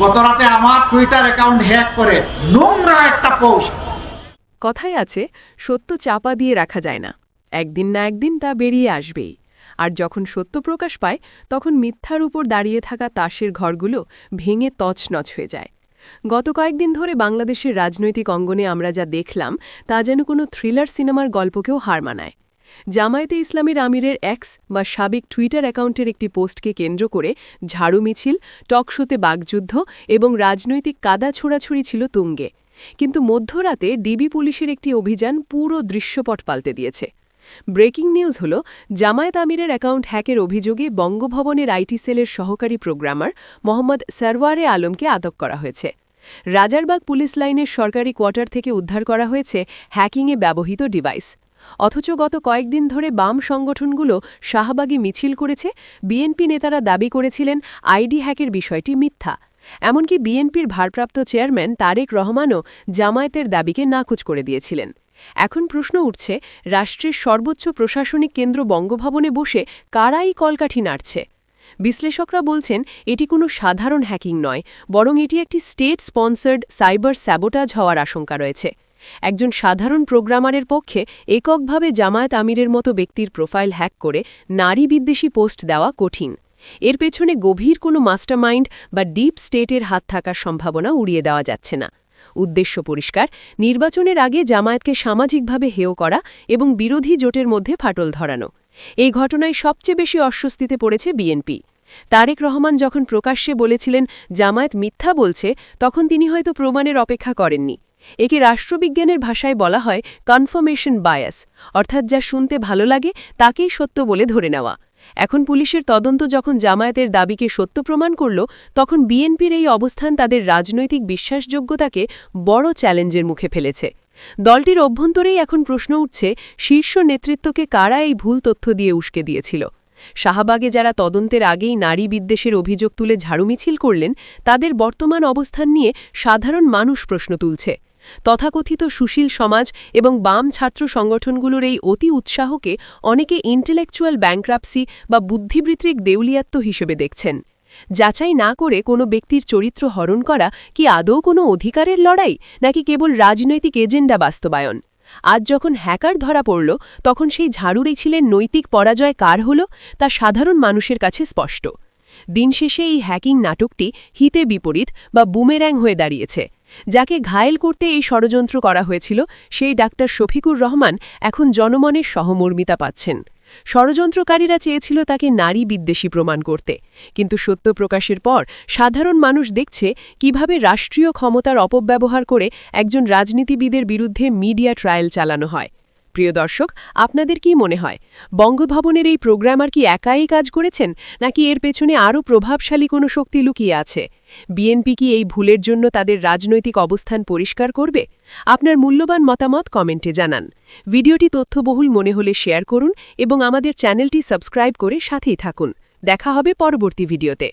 গত রাতে আমার টুইটার অ্যাকাউন্ট হ্যাক করে নোংরা একটা পোস্ট কথায় আছে, সত্য চাপা দিয়ে রাখা যায় না। একদিন না একদিন তা বেরিয়ে আসবেই। আর যখন সত্য প্রকাশ পায়, তখন মিথ্যার উপর দাঁড়িয়ে থাকা তাসের ঘরগুলো ভেঙে তছনছ হয়ে যায়। গত কয়েকদিন ধরে বাংলাদেশের রাজনৈতিক অঙ্গনে আমরা যা দেখলাম, তা যেন কোনো থ্রিলার সিনেমার গল্পকেও হার মানায়। জামায়াতে ইসলামীর আমিরের এক্স বা সাবেক টুইটার অ্যাকাউন্টের একটি পোস্টকে কেন্দ্র করে ঝাড়ু মিছিল টকশোতে বাগযুদ্ধ এবং রাজনৈতিক কাদা ছোড়াছুড়ি ছিল তুঙ্গে। কিন্তু মধ্যরাতে ডিবি পুলিশের একটি অভিযান পুরো দৃশ্যপট পাল্টে দিয়েছে। ব্রেকিং নিউজ হল, জামায়াত আমিরের অ্যাকাউন্ট হ্যাকের অভিযোগে বঙ্গভবনের আইটি সেলের সহকারী প্রোগ্রামার মোহাম্মদ সারওয়ারে আলমকে আটক করা হয়েছে। রাজারবাগ পুলিশ লাইনের সরকারি কোয়ার্টার থেকে উদ্ধার করা হয়েছে হ্যাকিংয়ে ব্যবহৃত ডিভাইস। অথচ গত কয়েকদিন ধরে বাম সংগঠনগুলো শাহবাগী মিছিল করেছে, বিএনপি নেতারা দাবি করেছিলেন আইডি হ্যাকের বিষয়টি মিথ্যা। এমনকি বিএনপির ভারপ্রাপ্ত চেয়ারম্যান তারেক রহমানও জামায়াতের দাবিকে নাকচ করে দিয়েছিলেন। এখন প্রশ্ন উঠছে, রাষ্ট্রের সর্বোচ্চ প্রশাসনিক কেন্দ্র বঙ্গভবনে বসে কারাই কলকাঠি নাড়ছে? বিশ্লেষকরা বলছেন, এটি কোনো সাধারণ হ্যাকিং নয়, বরং এটি একটি স্টেট স্পন্সার্ড সাইবার স্যাবোটাজ হওয়ার আশঙ্কা রয়েছে। একজন সাধারণ প্রোগ্রামারের পক্ষে এককভাবে জামায়াত আমিরের মতো ব্যক্তির প্রোফাইল হ্যাক করে নারী বিদ্বেষী পোস্ট দেওয়া কঠিন। এর পেছনে গভীর কোনো মাস্টারমাইন্ড বা ডিপ স্টেটের হাত থাকার সম্ভাবনা উড়িয়ে দেওয়া যাচ্ছে না। উদ্দেশ্য পরিষ্কার, নির্বাচনের আগে জামায়াতকে সামাজিকভাবে হেয় করা এবং বিরোধী জোটের মধ্যে ফাটল ধরানো। এই ঘটনায় সবচেয়ে বেশি অস্বস্তিতে পড়েছে বিএনপি। তারেক রহমান যখন প্রকাশ্যে বলেছিলেন, জামায়াত মিথ্যা বলছে তখন তিনি হয়তো প্রমাণের অপেক্ষা করেননি। একে রাষ্ট্রবিজ্ঞানের ভাষায় বলা হয় কনফার্মেশন বায়াস অর্থাৎ যা শুনতে ভালো লাগে তাকেই সত্য বলে ধরে নেওয়া। এখন পুলিশের তদন্ত যখন জামায়াতের দাবিকে সত্য প্রমাণ করল, তখন বিএনপির এই অবস্থান তাদের রাজনৈতিক বিশ্বাসযোগ্যতাকে বড় চ্যালেঞ্জের মুখে ফেলেছে। দলটির অভ্যন্তরেই এখন প্রশ্ন উঠছে, শীর্ষ নেতৃত্বকে কারা এই ভুল তথ্য দিয়ে উস্কে দিয়েছিল? শাহবাগে যারা তদন্তের আগেই নারী বিদ্বেষের অভিযোগ তুলে ঝাড়ু মিছিল করলেন, তাদের বর্তমান অবস্থান নিয়ে সাধারণ মানুষ প্রশ্ন তুলছে। তথাকথিত সুশীল সমাজ এবং বাম ছাত্র সংগঠনগুলোর এই অতি উৎসাহকে অনেকে ইন্টেলেকচুয়াল ব্যাংক্রাপসি বা বুদ্ধিবৃত্তিক দেউলিয়াত্ব হিসেবে দেখছেন। যাচাই না করে কোনো ব্যক্তির চরিত্র হরণ করা কি আদৌ কোনো অধিকারের লড়াই, নাকি কেবল রাজনৈতিক এজেন্ডা বাস্তবায়ন? আজ যখন হ্যাকার ধরা পড়ল, তখন সেই ঝাড়ুরেই ছিলেন নৈতিক পরাজয় কার হল, তা সাধারণ মানুষের কাছে স্পষ্ট। দিনশেষে এই হ্যাকিং নাটকটি হিতে বিপরীত বা বুমের্যাং হয়ে দাঁড়িয়েছে। যাকে ঘায়েল করতে এই ষড়যন্ত্র করা হয়েছিল, সেই ডাক্তার শফিকুর রহমান এখন জনমনের সহমর্মিতা পাচ্ছেন। ষড়যন্ত্রকারীরা চেয়েছিল তাকে নারী বিদ্বেষী প্রমাণ করতে। কিন্তু সত্য প্রকাশের পর সাধারণ মানুষ দেখছে কীভাবে রাষ্ট্রীয় ক্ষমতার অপব্যবহার করে একজন রাজনীতিবিদের বিরুদ্ধে মিডিয়া ট্রায়াল চালানো হয়। প্রিয় দর্শক, আপনাদের কি মনে হয়? বঙ্গভবনের এই প্রোগ্রামার কি একাই কাজ করেছেন? নাকি এর পেছনে আরও প্রভাবশালী কোনো শক্তি লুকিয়ে আছে? বিএনপি কি এই ভুলের জন্য তাদের রাজনৈতিক অবস্থান পরিষ্কার করবে? আপনার মূল্যবান মতামত কমেন্টে জানান। ভিডিওটি তথ্যবহুল মনে হলে শেয়ার করুন এবং আমাদের চ্যানেলটি সাবস্ক্রাইব করে সাথেই থাকুন। দেখা হবে পরবর্তী ভিডিওতে।